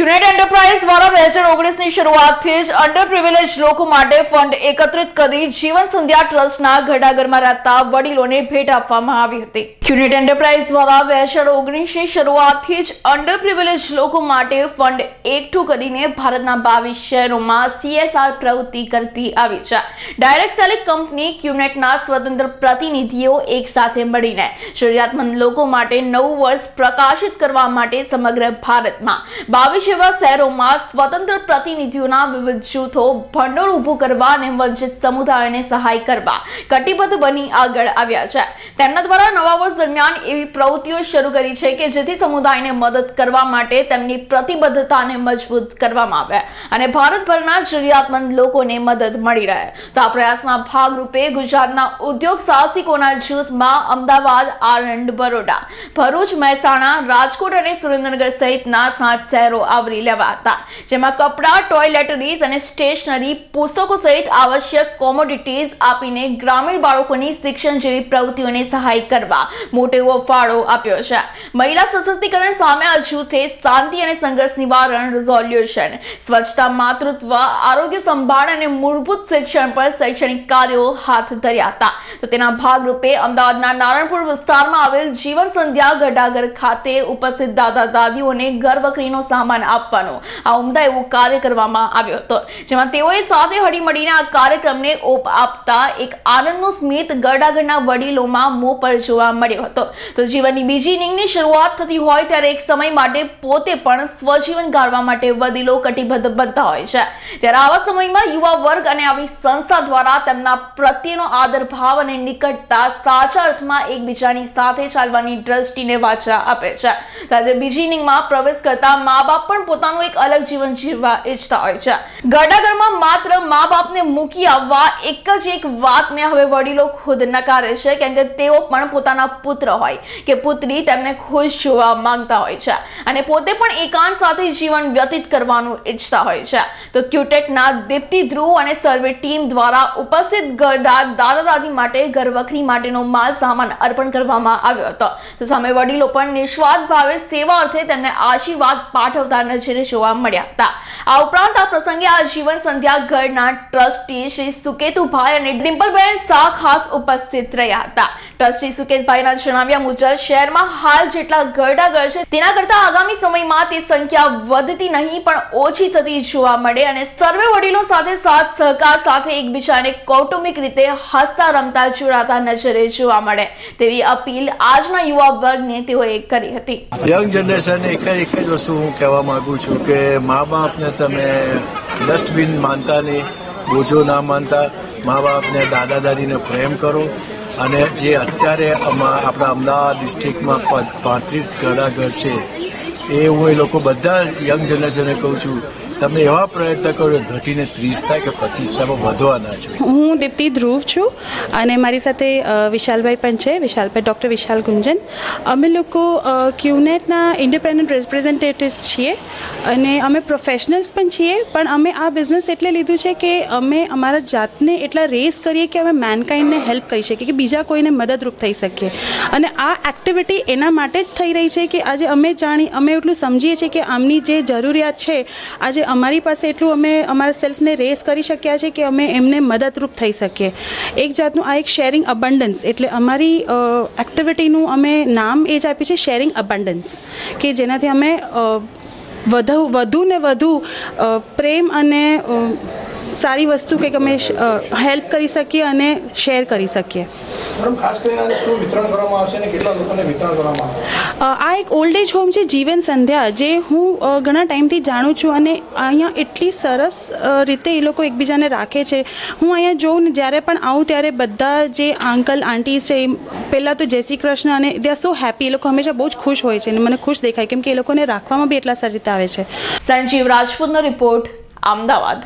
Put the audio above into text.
ક્યુનેટ enterprise દ્વારા બે હજાર ઓગણીસની શરૂઆતથી જ અંડર પ્રિવિલેજ લોકો માટે ફંડ એકત્રિત કરી જીવન સંધ્યા ટ્રસ્ટના ઘડાઘરમાં રહેતા વડીલોને ભેટ આપવામાં આવી હતી. ક્યુનેટ એન્ટરપ્રાઇઝ દ્વારા બે હજાર ઓગણીસની શરૂઆતથી જ અંડર પ્રિવિલેજ લોકો માટે ફંડ એકઠું કરીને ભારતના બાવીસ શહેરોમાં સીએસઆર પ્રવૃત્તિ કરતી આવી છે. ડાયરેક્ટ સેલિંગ કંપની ક્યુનેટના સ્વતંત્ર પ્રતિનિધિઓ એક સાથે મળીને જરૂરિયાતમંદ લોકો માટે નવું વર્ષ પ્રકાશિત કરવા માટે સમગ્ર ભારતમાં બાવીસ જેવા શહેરોમાં સ્વતંત્ર પ્રતિનિધિઓના વિવિધ જૂથો ભંડોળ ઊભું કરવા અને વંચિત સમુદાયોને સહાય કરવા કટિબદ્ધ બની આગળ આવ્યા છે. તેમના દ્વારા નવા વર્ષ દરમિયાન એવી પ્રવૃત્તિઓ શરૂ કરી છે કે જેથી સમુદાયને મદદ કરવા માટે તેમની પ્રતિબદ્ધતાને મજબૂત કરવામાં આવે અને ભારતભરના જરૂરિયાતમંદ લોકોને મદદ મળી રહે. તો આ પ્રયાસના ભાગરૂપે ગુજરાતના ઉદ્યોગ સાહસિકોના જૂથમાં અમદાવાદ, આણંદ, બરોડા, ભરૂચ, મહેસાણા, રાજકોટ અને સુરેન્દ્રનગર સહિતના સાત શહેરો આવરી લેવા હતા. જેમાં કપડાં ટોયલેટરીઝ અને સ્ટેશનરી પુસ્તકો સહિત આવશ્યક કોમોડિટીઝ આપીને ગ્રામીણ બાળકોની શિક્ષણ જેવી પ્રવૃત્તિઓને સહાય કરવા મોટો ફાળો આપ્યો છે. મહિલા સશક્તિકરણ સામે આ શાંતિ અને સંઘર્ષ નિવારણ રિઝોલ્યુશન સ્વચ્છતા, માતૃત્વ, આરોગ્ય સંભાળ અને મૂળભૂત શિક્ષણ પર શૈક્ષણિક કાર્યો હાથ ધર્યા હતા. તો તેના ભાગરૂપે અમદાવાદના નારણપુર વિસ્તારમાં આવેલ જીવન સંધ્યા ગઢાગર ખાતે ઉપસ્થિત દાદા દાદીઓને ઘર વખરીનો સામાન આપવાનો. આ ઉમદા એવો કાર્ય કરવામાં આવ્યો હતો. જેમાં તેઓએ સાથે હળી મળીને આ કાર્યક્રમને ઓપ આપતા એક આનંદનું સ્મિત ગરડાગરના વડીલોમાં મોં પર જોવા મળ્યો હતો. તો જીવનની બીજી ઇનિંગની શરૂઆત થતી હોય ત્યારે એક સમય માટે પોતે પણ સ્વજીવન ગાળવા માટે વડીલો કટિબદ્ધ બનતા હોય છે. ત્યારે આવા સમયમાં યુવા વર્ગ અને આવી સંસ્થા દ્વારા તેમના પ્રત્યેનો આદર, ભાવ અને નિકટતા સાચા અર્થમાં એકબીજાની સાથે ચાલવાની દ્રષ્ટિને વાચા આપે છે. આજે બીજી ઇનિંગમાં પ્રવેશ કરતા મા બાપ પણ પોતાનું એક અલગ જીવન જીવવા ઈચ્છતા હોય છે. ગડાગરમાં માત્ર મા બાપને મૂકી આવવા એક જ એક વાતને હવે વડીલો ખુદ નકારે છે, કેમ કે તેઓ પણ પોતાના પુત્ર હોય કે પુત્રી તેમને ખુશ જોવા માંગતા હોય છે અને પોતે પણ એકાંત સાથે જીવન વ્યતીત કરવાનું ઈચ્છતા હોય છે. તો ક્યુટેકના દીપ્તિ ધ્રુવ અને સર્વે ટીમ દ્વારા ઉપસ્થિત ઘરદાર દાદા દાદી માટે ઘરવખરી માટેનો માલ સામાન અર્પણ કરવામાં આવ્યો હતો. તો સામે વડીલો પણ નિસ્વાર્થ ભાવે સેવા અર્થે તેમને આશીર્વાદ પાઠવતા નજરે જોવા મળ્યા હતા. આ ઉપરાંત આ પ્રસંગે આ જીવન સંધ્યા ઘરના ટ્રસ્ટી શ્રી સુકેતુભાઈ અને ડિમ્પલબેન શાહ ખાસ ઉપસ્થિત રહ્યા હતા. ટ્રસ્ટી સુકેતભાઈના જણાવ્યા મુજબ, શહેરમાં હાલ જેટલા ઘરડા ઘર છે, તેના કરતા આગામી સમયમાં તે સંખ્યા વધતી નહીં, પણ ઓછી થતી જોવા મળે અને સર્વે વડીલો સાથે સાથ, સહકાર સાથે એકબીજાને કૌટુંબિક રીતે હસતા રમતા જોડાતા નજરે જોવા મળે. તેવી અપીલ આજના યુવા વર્ગને તેઓએ કરી હતી. યંગ જનરેશન એક જ વસ્તુ હું કહેવા માંગુ છું કે મા બાપને તમે ડસ્ટબિન માનતા નહીં, બોજો ના માનતા. મા બાપને દાદા દાદીને પ્રેમ કરો અને જે અત્યારે આપણા અમદાવાદ ડિસ્ટ્રિક્ટમાં પાંત્રીસ ઘર છે, એ હું એ લોકો બધા યંગ જનરેશનને કહું છું તમે એવા પ્રયત્ન કરો ઘટીને ત્રીસ થાય કે પચીસ થાય પણ વધવા ના હું દીપ્તિ ધ્રુવ છું અને મારી સાથે વિશાલભાઈ પણ છે, વિશાલભાઈ, ડૉક્ટર વિશાલ ગુંજન. અમે લોકો ક્યુનેટના ઇન્ડિપેન્ડન્ટ રિપ્રેઝેન્ટેટિવ્સ છીએ અને અમે પ્રોફેશનલ્સ પણ છીએ, પણ અમે આ બિઝનેસ એટલે લીધું છે કે અમે અમારા જાતને એટલા રેસ કરીએ કે અમે મેનકાઇન્ડને હેલ્પ કરી શકીએ કે બીજા કોઈને મદદરૂપ થઈ શકીએ. અને આ એક્ટિવિટી એના માટે જ થઈ રહી છે કે આજે અમે જાણી, અમે એટલું સમજીએ છીએ કે આમની જે જરૂરિયાત છે, આજે અમારી પાસે એટલું અમે અમારા સેલ્ફને રેસ કરી શક્યા છે કે અમે એમને મદદરૂપ થઈ શકીએ. એક જાતનું આ એક શેરિંગ અબન્ડન્સ એટલે અમારી એક્ટિવિટીનું અમે નામ એ જ આપ્યું છે શેરિંગ અબન્ડન્સ, કે જેનાથી અમે વધુ વધુ ને વધુ પ્રેમ અને સારી વસ્તુ કે અમે હેલ્પ કરી શકીએ અને શેર કરી શકીએ. મેડમ ખાસ કરીને આજે શું વિતરણ કરવામાં આવશે અને કેટલા લોકોને વિતરણ કરવામાં આવશે? અ, આ એક ઓલ્ડ એજ હોમ છે જીવન સંધ્યા જે હું ઘણા ટાઈમથી જાણું છું અને અહીંયા એટલી સરસ રીતે એ લોકો એકબીજાને રાખે છે. હું અહીંયા જોઉં ને જ્યારે પણ આવું ત્યારે બધા જે અંકલ આંટી છે પહેલાં તો જય શ્રી કૃષ્ણ અને દે આર સો હેપી એ લોકો હંમેશા બહુ જ ખુશ હોય છે અને મને ખુશ દેખાય કેમ કે એ લોકોને રાખવામાં બી એટલા સારી રીતે આવે છે. સંજીવ રાજપૂતનો રિપોર્ટ અમદાવાદ.